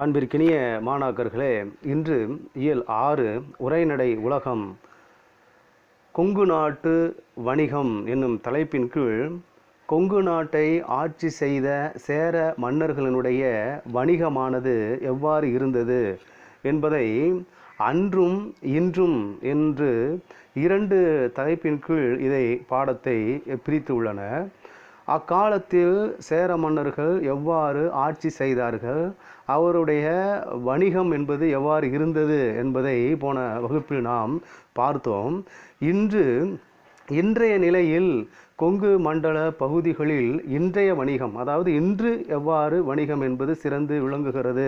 அன்பிற்கினிய மாணாக்கர்களே இன்று இயல் ஆறு உரைநடை உலகம் கொங்கு நாட்டு வணிகம் என்னும் தலைப்பின் கீழ் கொங்கு நாட்டை ஆட்சி செய்த சேர மன்னர்களினுடைய வணிகமானது எவ்வாறு இருந்தது என்பதை அன்றும் இன்றும் என்று இரண்டு தலைப்பின் கீழ் இதை பாடத்தை பிரித்து உள்ளனர் அக்காலத்தில் சேர மன்னர்கள் எவ்வாறு ஆட்சி செய்தார்கள்? அவருடைய வணிகம் என்பது எவ்வாறு இருந்தது என்பதை போன வகுப்பில் நாம் பார்த்தோம். இன்று இன்றைய நிலையில் கொங்கு மண்டல பகுதிகளில் இன்றைய வணிகம் அதாவது இன்று எவ்வாறு வணிகம் என்பது சிறந்து விளங்குகிறது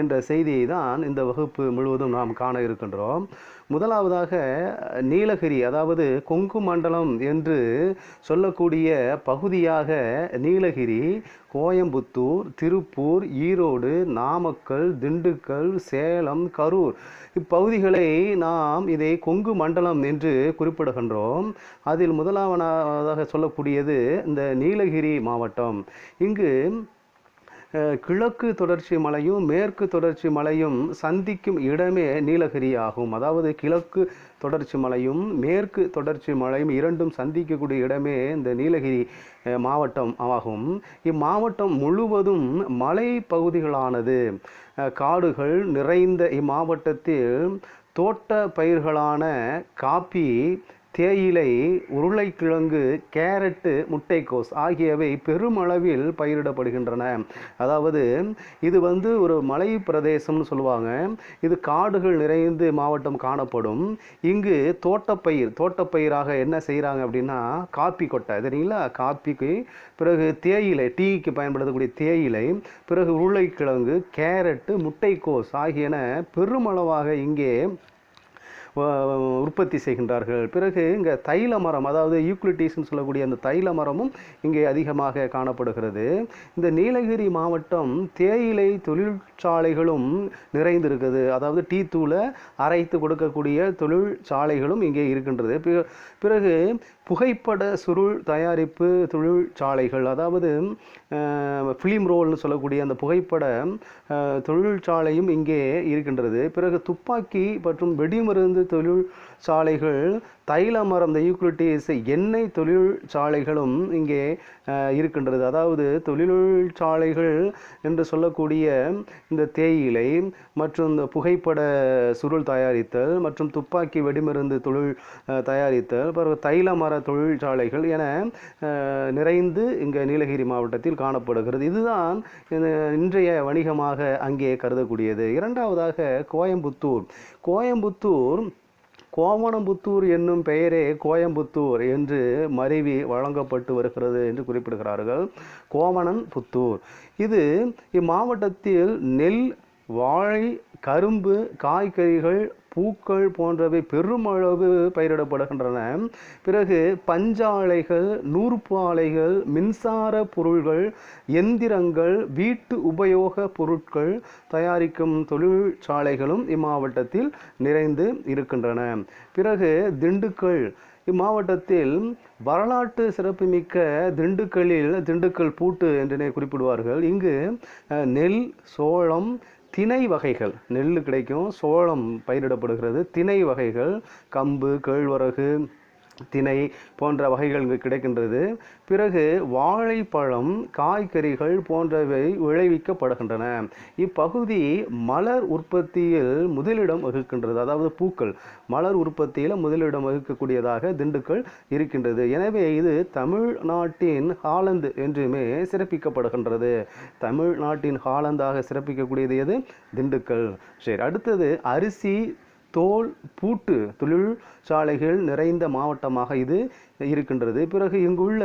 என்ற செய்தியை தான் இந்த வகுப்பு முழுவதும் நாம் காண இருக்கின்றோம். முதலாவதாக நீலகிரி அதாவது கொங்கு மண்டலம் என்று சொல்லக்கூடிய பகுதியாக நீலகிரி கோயம்புத்தூர் திருப்பூர் ஈரோடு நாமக்கல் திண்டுக்கல் சேலம் கரூர். இப்பகுதிகளை நாம் இதை கொங்கு மண்டலம் என்று குறிப்பிடுகின்றோம். அதில் முதலாவதாக சொல்லக்கூடியது இந்த நீலகிரி மாவட்டம். இங்கு கிழக்கு தொடர்ச்சி மலையும் மேற்கு தொடர்ச்சி மலையும் சந்திக்கும் இடமே நீலகிரி ஆகும் அதாவது கிழக்கு தொடர்ச்சி மலையும் மேற்கு தொடர்ச்சி மலையும் இரண்டும் சந்திக்கக்கூடிய இடமே இந்த நீலகிரி மாவட்டம் ஆகும். இம்மாவட்டம் முழுவதும் மலை பகுதிகளானது. காடுகள் நிறைந்த இம்மாவட்டத்தில் தோட்ட பயிர்களான காப்பி தேயிலை உருளைக்கிழங்கு கேரட்டு முட்டைக்கோஸ் ஆகியவை பெருமளவில் பயிரிடப்படுகின்றன. அதாவது இது வந்து ஒரு மலை பிரதேசம்னு சொல்லுவாங்க. இது காடுகள் நிறைந்து மாவட்டம் காணப்படும். இங்கு தோட்டப்பயிர் தோட்டப்பயிராக என்ன செய்கிறாங்க அப்படின்னா காப்பி கொட்டை. தெரியுங்களா காப்பிக்கு பிறகு தேயிலை டீக்கு பயன்படுத்தக்கூடிய தேயிலை பிறகு உருளைக்கிழங்கு கேரட்டு முட்டைக்கோஸ் ஆகியன பெருமளவாக இங்கே உற்பத்தி செய்கின்றார்கள். பிறகு இங்கே தைல மரம் அதாவது யூக்ளிட்டிஸ்ன்னு சொல்லக்கூடிய அந்த தைல மரமும் இங்கே அதிகமாக காணப்படுகிறது. இந்த நீலகிரி மாவட்டம் தேயிலை தொழிற்சாலைகளும் நிறைந்திருக்குது. அதாவது டீ தூளை அரைத்து கொடுக்கக்கூடிய தொழிற்சாலைகளும் இங்கே இருக்கின்றது. பிறகு புகைப்பட சுருள் தயாரிப்பு தொழிற்சாலைகள் அதாவது ஃபிலிம் ரோல்னு சொல்லக்கூடிய அந்த புகைப்பட தொழிற்சாலையும் இங்கே இருக்கின்றது. பிறகு துப்பாக்கி மற்றும் வெடிமருந்து തൊഴിൽ சாலைகள் தைல மரம் இந்த யூக்ளிட்டிஸ் எண்ணெய் தொழிற்சாலைகளும் இங்கே இருக்கின்றது. அதாவது தொழிற்சாலைகள் என்று சொல்லக்கூடிய இந்த தேயிலை மற்றும் இந்த புகைப்பட சுருள் தயாரித்தல் மற்றும் துப்பாக்கி வெடிமருந்து தொழில் தயாரித்தல் பிறகு தைல மர தொழிற்சாலைகள் என நிறைந்து இங்கே நீலகிரி மாவட்டத்தில் காணப்படுகிறது. இதுதான் இன்றைய வணிகமாக அங்கே கருதக்கூடியது. இரண்டாவதாக கோயம்புத்தூர். கோயம்புத்தூர் கோமணம்புத்தூர் என்னும் பெயரே கோயம்புத்தூர் என்று மருவி வழங்கப்பட்டு வருகிறது என்று குறிப்பிடுகிறார்கள். கோமணன் புத்தூர் இது இம்மாவட்டத்தில் நெல் வாழை கரும்பு காய்கறிகள் பூக்கள் போன்றவை பெருமளவு பயிரிடப்படுகின்றன. பிறகு பஞ்சாலைகள் நூற்பாலைகள் மின்சார பொருள்கள் எந்திரங்கள் வீட்டு உபயோக பொருட்கள் தயாரிக்கும் தொழிற்சாலைகளும் இம்மாவட்டத்தில் நிறைந்து இருக்கின்றன. பிறகு திண்டுக்கல். இம்மாவட்டத்தில் வரலாற்று சிறப்புமிக்க திண்டுக்கல்லில் திண்டுக்கல் பூட்டு என்று குறிப்பிடுவார்கள். இங்கு நெல் சோளம் திணை வகைகள். நெல் கிடைக்கும் சோளம் பயிரிடப்படுகிறது. திணை வகைகள் கம்பு கேழ்வரகு திணை போன்ற வகைகள் இங்கு கிடைக்கின்றது. பிறகு வாழைப்பழம் காய்கறிகள் போன்றவை விளைவிக்கப்படுகின்றன. இப்பகுதி மலர் உற்பத்தியில் முதலிடம் வகுக்கின்றது. அதாவது பூக்கள் மலர் உற்பத்தியில் முதலிடம் வகுக்கக்கூடியதாக திண்டுக்கல் இருக்கின்றது. எனவே இது தமிழ்நாட்டின் ஹாலந்து என்றுமே சிறப்பிக்கப்படுகின்றது. தமிழ்நாட்டின் ஹாலந்தாக சிறப்பிக்கக்கூடியது எது? திண்டுக்கல். சரி அடுத்தது அரிசி தோல் பூட்டு தொழிற்சாலைகள் நிறைந்த மாவட்டமாக இது இருக்கின்றது. பிறகு இங்குள்ள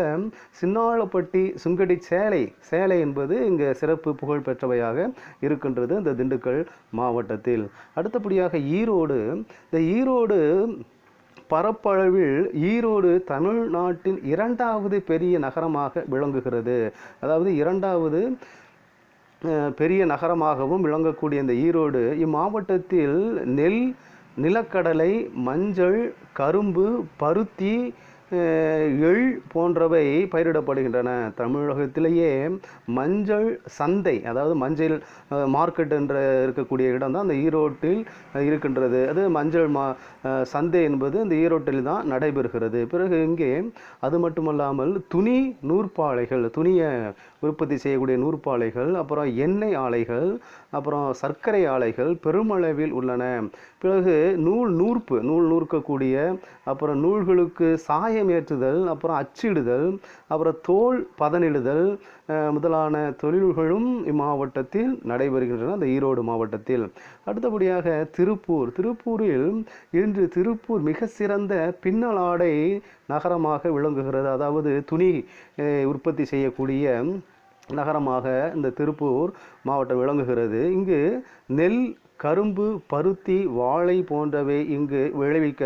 சின்னாளப்பட்டி சுங்கடி சேலை சேலை என்பது இங்கே சிறப்பு புகழ் பெற்றவையாக இருக்கின்றது இந்த திண்டுக்கல் மாவட்டத்தில். அடுத்தபடியாக ஈரோடு. இந்த ஈரோடு பரப்பளவில் ஈரோடு தமிழ்நாட்டின் இரண்டாவது பெரிய நகரமாக விளங்குகிறது. அதாவது இரண்டாவது பெரிய நகரமாகவும் விளங்கக்கூடிய இந்த ஈரோடு இம்மாவட்டத்தில் நெல் நிலக்கடலை மஞ்சள் கரும்பு பருத்தி எள் போன்றவை பயிரிடப்படுகின்றன. தமிழகத்திலேயே மஞ்சள் சந்தை அதாவது மஞ்சள் மார்க்கெட் என்ற இருக்கக்கூடிய இடம் தான் அந்த ஈரோட்டில் இருக்கின்றது. அது மஞ்சள் மா சந்தை என்பது இந்த ஈரோட்டில் தான் நடைபெறுகிறது. பிறகு இங்கே அது மட்டுமல்லாமல் துணி நூற்பாலைகள் துணியை உற்பத்தி செய்யக்கூடிய நூற்பாலைகள் அப்புறம் எண்ணெய் ஆலைகள் அப்புறம் சர்க்கரை ஆலைகள் பெருமளவில் உள்ளன. பிறகு நூல் நூற்பு நூல் நூற்கக்கூடிய அப்புறம் நூல்களுக்கு சாய நாணயம் ஏற்றுதல் அப்புறம் அச்சிடுதல் அப்புறம் தோல் பதனிடுதல் முதலான தொழில்களும் இம்மாவட்டத்தில் நடைபெறுகின்றன அந்த ஈரோடு மாவட்டத்தில். அடுத்தபடியாக திருப்பூர். திருப்பூரில் இன்று திருப்பூர் மிக சிறந்த பின்னலாடை நகரமாக விளங்குகிறது. அதாவது துணி உற்பத்தி செய்யக்கூடிய நகரமாக இந்த திருப்பூர் மாவட்டம் விளங்குகிறது. இங்கு நெல் கரும்பு பருத்தி வாழை போன்றவை இங்கு விளைவிக்க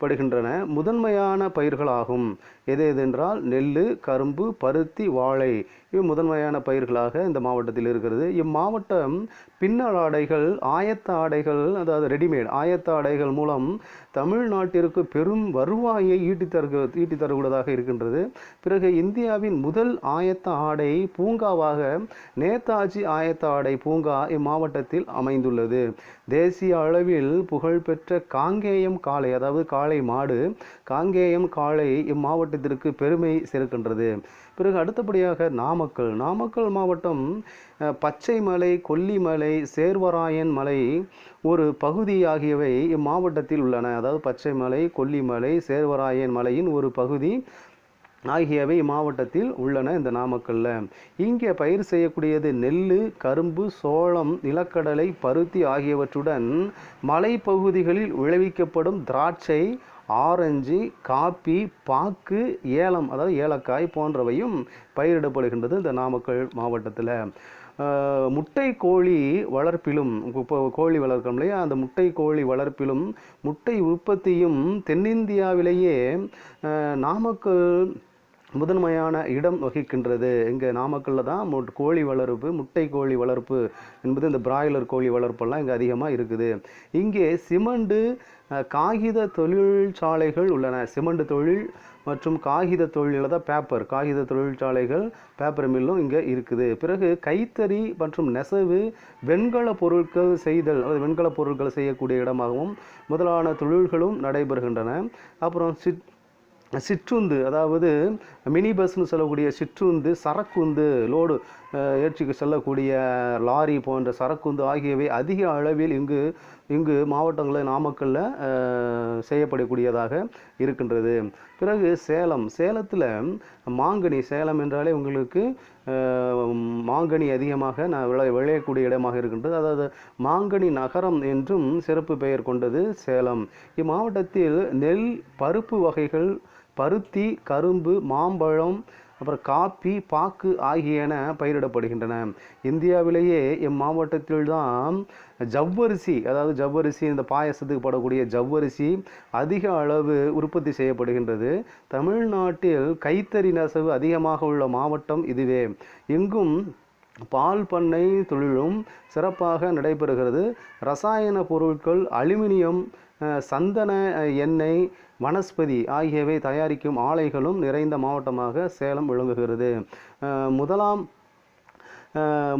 படுகின்றன முதன்மையான பயிர்களாகும். எது எதென்றால் நெல் கரும்பு பருத்தி வாழை இவை முதன்மையான பயிர்களாக இந்த மாவட்டத்தில் இருக்கிறது. இம்மாவட்டம் பின்னல் ஆடைகள் ஆயத்த ஆடைகள் அதாவது ரெடிமேட் ஆயத்த ஆடைகள் மூலம் தமிழ்நாட்டிற்கு பெரும் வருவாயை ஈட்டித் ஈட்டித்தரக்கூடியதாக இருக்கின்றது. பிறகு இந்தியாவின் முதல் ஆயத்த ஆடை பூங்காவாக நேதாஜி ஆயத்த ஆடை பூங்கா இம்மாவட்டத்தில் அமைந்துள்ளது. தேசிய அளவில் புகழ்பெற்ற காங்கேயம் காளை அதாவது காளை மாடு காங்கேயம் காளை இம்மாவட்டத்தில் மாவட்டத்திற்கு பெருமை சேர்க்கின்றது. பிறகு அடுத்தபடியாக நாமக்கல். நாமக்கல் மாவட்டம் பச்சைமலை கொல்லிமலை சேர்வராயன் மலை ஒரு பகுதி ஆகியவை இம்மாவட்டத்தில் உள்ளன. அதாவது பச்சைமலை கொல்லிமலை சேர்வராயன் மலையின் ஒரு பகுதி ஆகியவை இம்மாவட்டத்தில் உள்ளன இந்த நாமக்கல்ல. இங்கே பயிர் செய்யக்கூடியது நெல் கரும்பு சோளம் நிலக்கடலை பருத்தி ஆகியவற்றுடன் மலைப்பகுதிகளில் விளைவிக்கப்படும் திராட்சை ஆரஞ்சு காப்பி பாக்கு ஏலம் அதாவது ஏலக்காய் போன்றவையும் பயிரிடப்படுகின்றது இந்த நாமக்கல் மாவட்டத்தில். முட்டை கோழி வளர்ப்பிலும் இப்போ கோழி வளர்க்கிறோம் இல்லையா? அந்த முட்டை கோழி வளர்ப்பிலும் முட்டை உற்பத்தியும் தென்னிந்தியாவிலேயே நாமக்கல் முதன்மையான இடம் வகிக்கின்றது. இங்கே நாமக்கல்ல தான் கோழி வளர்ப்பு முட்டை கோழி வளர்ப்பு என்பது இந்த பிராய்லர் கோழி வளர்ப்பெல்லாம் இங்கே அதிகமாக இருக்குது. இங்கே சிமெண்டு காகித தொழிற்சாலைகள் உள்ளன. சிமெண்ட் தொழில் மற்றும் காகித தொழிலில் தான் பேப்பர் காகித தொழிற்சாலைகள் பேப்பர் மில்லும் இங்கே இருக்குது. பிறகு கைத்தறி மற்றும் நெசவு வெண்கல பொருட்கள் செய்தல் அதாவது வெண்கல பொருட்கள் செய்யக்கூடிய இடமாகவும் முதலான தொழில்களும் நடைபெறுகின்றன. அப்புறம் சிட் சிற்றுந்து அதாவது மினி பஸ்னு சொல்லக்கூடிய சிற்றுந்து சரக்குந்து லோடு ஏற்றிக்கு செல்லக்கூடிய லாரி போன்ற சரக்குந்து ஆகியவை அதிக அளவில் இங்கு இங்கு மாவட்டங்களில் நாமக்கல்லில் செய்யப்படக்கூடியதாக இருக்கின்றது. பிறகு சேலம் சேலத்தில் மாங்கனி சேலம் என்றாலே உங்களுக்கு மாங்கனி அதிகமாக நான் விளை விளையக்கூடிய இடமாக இருக்கின்றது. அதாவது மாங்கனி நகரம் என்றும் சிறப்பு பெயர் கொண்டது சேலம். இம்மாவட்டத்தில் நெல் பருப்பு வகைகள் பருத்தி கரும்பு மாம்பழம் அப்புறம் காப்பி பாக்கு ஆகியன பயிரிடப்படுகின்றன. இந்தியாவிலேயே இம்மாவட்டத்தில்தான் ஜவ்வரிசி அதாவது ஜவ்வரிசி இந்த பாயசத்துக்கு படக்கூடிய ஜவ்வரிசி அதிக அளவு உற்பத்தி செய்யப்படுகின்றது. தமிழ்நாட்டில் கைத்தறி நெசவு அதிகமாக உள்ள மாவட்டம் இதுவே. எங்கும் பால் பண்ணை தொழிலும் சிறப்பாக நடைபெறுகிறது. ரசாயன பொருட்கள் அலுமினியம் சந்தன எண்ணெய் வனஸ்பதி ஆகியவை தயாரிக்கும் ஆலைகளும் நிறைந்த மாவட்டமாக சேலம் விளங்குகிறது. முதலாம்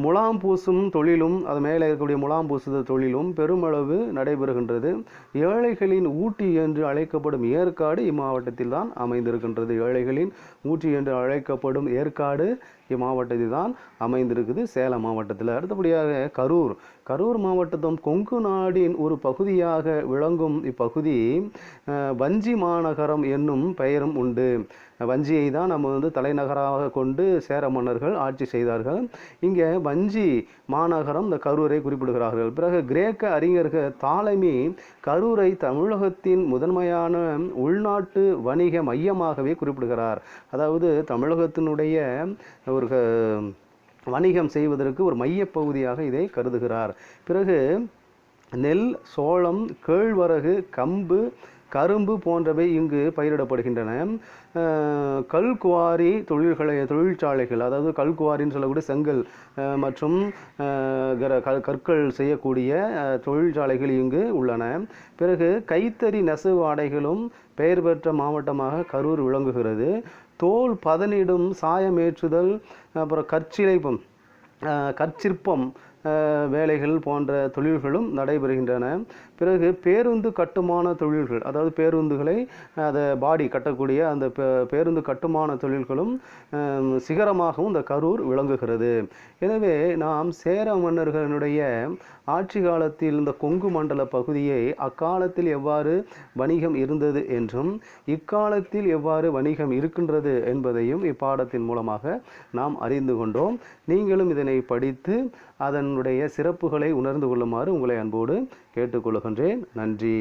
முலாம் பூசும் தொழிலும் அது மேலே இருக்கக்கூடிய முலாம் பூசுதல் தொழிலும் பெருமளவு நடைபெறுகின்றது. ஏழைகளின் ஊட்டி என்று அழைக்கப்படும் ஏற்காடு இம்மாவட்டத்தில் தான் அமைந்திருக்கின்றது. ஏழைகளின் ஊட்டி என்று அழைக்கப்படும் ஏற்காடு இம்மாவட்டத்தில் தான் அமைந்திருக்குது. சேலம் மாவட்டத்தில். அடுத்தபடியாக கரூர். கரூர் மாவட்டத்தும் கொங்கு நாடின் ஒரு பகுதியாக விளங்கும் இப்பகுதி வஞ்சி மாநகரம் என்னும் பெயரும் உண்டு. வஞ்சியை தான் நம்ம வந்து தலைநகராக கொண்டு சேர மன்னர்கள் ஆட்சி செய்தார்கள். இங்கே வஞ்சி மாநகரம் இந்த கரூரை குறிப்பிடுகிறார்கள். பிறகு கிரேக்க அறிஞர்கள் தாலமி கரூரை தமிழகத்தின் முதன்மையான உள்நாட்டு வணிக மையமாகவே குறிப்பிடுகிறார். அதாவது தமிழகத்தினுடைய ஒரு வணிகம் செய்வதற்கு ஒரு மையப்பகுதியாக இதை கருதுகிறார். பிறகு நெல் சோளம் கேழ்வரகு கம்பு கரும்பு போன்றவை இங்கு பயிரிடப்படுகின்றன. கல்குவாரி தொழில்களை தொழிற்சாலைகள் அதாவது கல்குவாரின்னு சொல்லக்கூடிய செங்கல் மற்றும் க- கற்கள் செய்யக்கூடிய தொழிற்சாலைகள் இங்கு உள்ளன. பிறகு கைத்தறி நெசவு ஆடைகளும் பெயர் பெற்ற மாவட்டமாக கரூர் விளங்குகிறது. தோல் பதனிடும் சாயமேற்றுதல் அப்புறம் கற்சிலைப்பம் கற்சிற்பம் வேலைகள் போன்ற தொழில்களும் நடைபெறுகின்றன. பிறகு பேருந்து கட்டுமான தொழில்கள் அதாவது பேருந்துகளை அதை பாடி கட்டக்கூடிய அந்த பேருந்து கட்டுமான தொழில்களும் சிகரமாகவும் இந்த கரூர் விளங்குகிறது. எனவே நாம் சேர மன்னர்களுடைய ஆட்சி காலத்தில் இந்த கொங்கு மண்டல பகுதியை அக்காலத்தில் எவ்வாறு வணிகம் இருந்தது என்றும் இக்காலத்தில் எவ்வாறு வணிகம் இருக்கின்றது என்பதையும் இப்பாடத்தின் மூலமாக நாம் அறிந்து கொண்டோம். நீங்களும் இதனை படித்து அதனுடைய சிறப்புகளை உணர்ந்து கொள்ளுமாறு உங்களை அன்போடு கேட்டுக்கொள்கின்றேன். நன்றி.